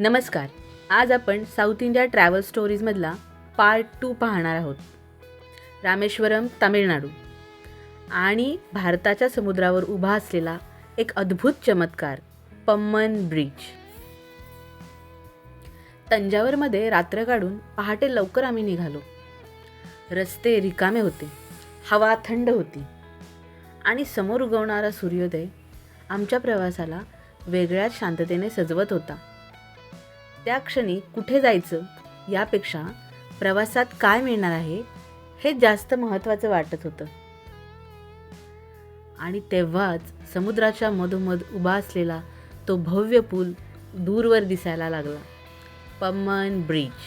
नमस्कार. आज आपण साऊथ इंडिया ट्रॅव्हल स्टोरीजमधला पार्ट टू पाहणार आहोत. रामेश्वरम तामिळनाडू. आणि भारताच्या समुद्रावर उभा असलेला एक अद्भुत चमत्कार पम्मन ब्रिज. तंजावरमध्ये रात्र काढून पहाटे लवकर आम्ही निघालो. रस्ते रिकामे होते हवा थंड होती. आणि समोर उगवणारा सूर्योदय आमच्या प्रवासाला वेगळ्याच शांततेने सजवत होता. त्या क्षणी कुठे जायचं यापेक्षा प्रवासात काय मिळणार आहे हे जास्त महत्त्वाचं वाटत होतं. आणि तेव्हाच समुद्राच्या मधोमध उभा असलेला तो भव्य पूल दूरवर दिसायला लागला. पम्मन ब्रिज.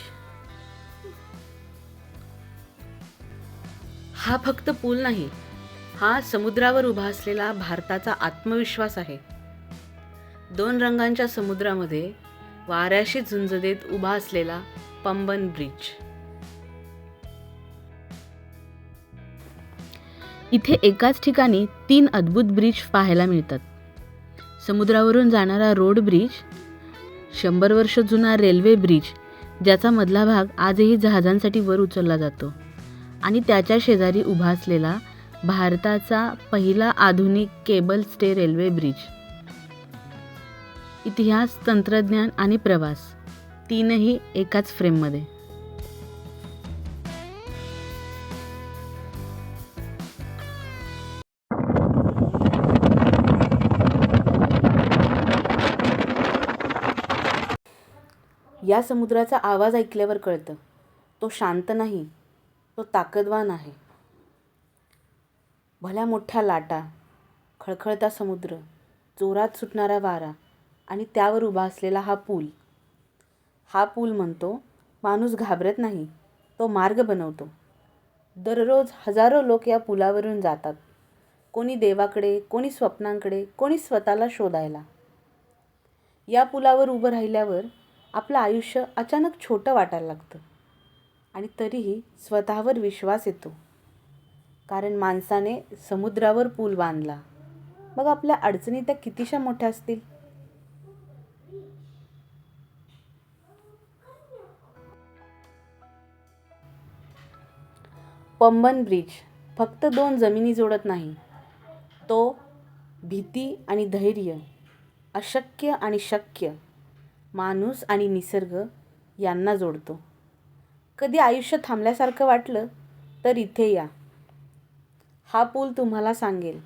हा फक्त पूल नाही हा समुद्रावर उभा असलेला भारताचा आत्मविश्वास आहे. दोन रंगांच्या समुद्रामध्ये वाऱ्याशी झुंज देत उभा असलेला पंबन ब्रिज. इथे एकाच ठिकाणी तीन अद्भुत ब्रिज पाहायला मिळतात. समुद्रावरून जाणारा रोड ब्रिज शंभर वर्ष जुना रेल्वे ब्रिज ज्याचा मधला भाग आजही जहाजांसाठी वर उचलला जातो आणि त्याच्या शेजारी उभा असलेला भारताचा पहिला आधुनिक केबल स्टे रेल्वे ब्रिज. इतिहास तंत्रज्ञान आणि प्रवास तीनही एकाच फ्रेममध्ये. या समुद्राचा आवाज ऐकल्यावर कळतं तो शांत नाही तो ताकदवान आहे. भल्या मोठ्या लाटा खळखळता समुद्र जोरात सुटणारा वारा आणि त्यावर उभा असलेला हा पूल. हा पूल म्हणतो माणूस घाबरत नाही तो मार्ग बनवतो. दररोज हजारो लोक या पुलावरून जातात. कोणी देवाकडे कोणी स्वप्नांकडे कोणी स्वतःला शोधायला. या पुलावर उभं राहिल्यावर आपलं आयुष्य अचानक छोटं वाटायला लागतं. आणि तरीही स्वतःवर विश्वास येतो. कारण माणसाने समुद्रावर पूल बांधला. मग आपल्या अडचणी त्या कितीशा मोठ्या असतील? पंबन ब्रिज फक्त दोन जमिनी जोडत नाही. तो भीती आणि धैर्य अशक्य आणि शक्य माणूस आणि निसर्ग यांना जोडतो. कधी आयुष्य थांबल्यासारखं वाटलं तर इथे या. हा पूल तुम्हाला सांगेल.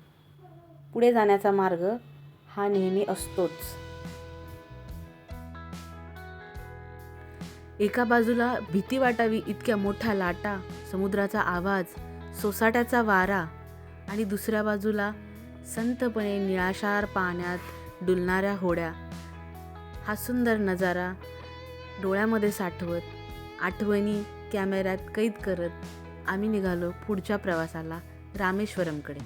पुढे जाण्याचा मार्ग हा नेहमी असतोच. एका बाजूला भीती वाटावी इतक्या मोठ्या लाटा समुद्राचा आवाज सोसाट्याचा वारा आणि दुसऱ्या बाजूला संतपणे निळाशार पाण्यात डुलणाऱ्या होड्या. हा सुंदर नजारा डोळ्यामध्ये साठवत आठवणी कॅमेऱ्यात कैद करत आम्ही निघालो पुढच्या प्रवासाला रामेश्वरमकडे.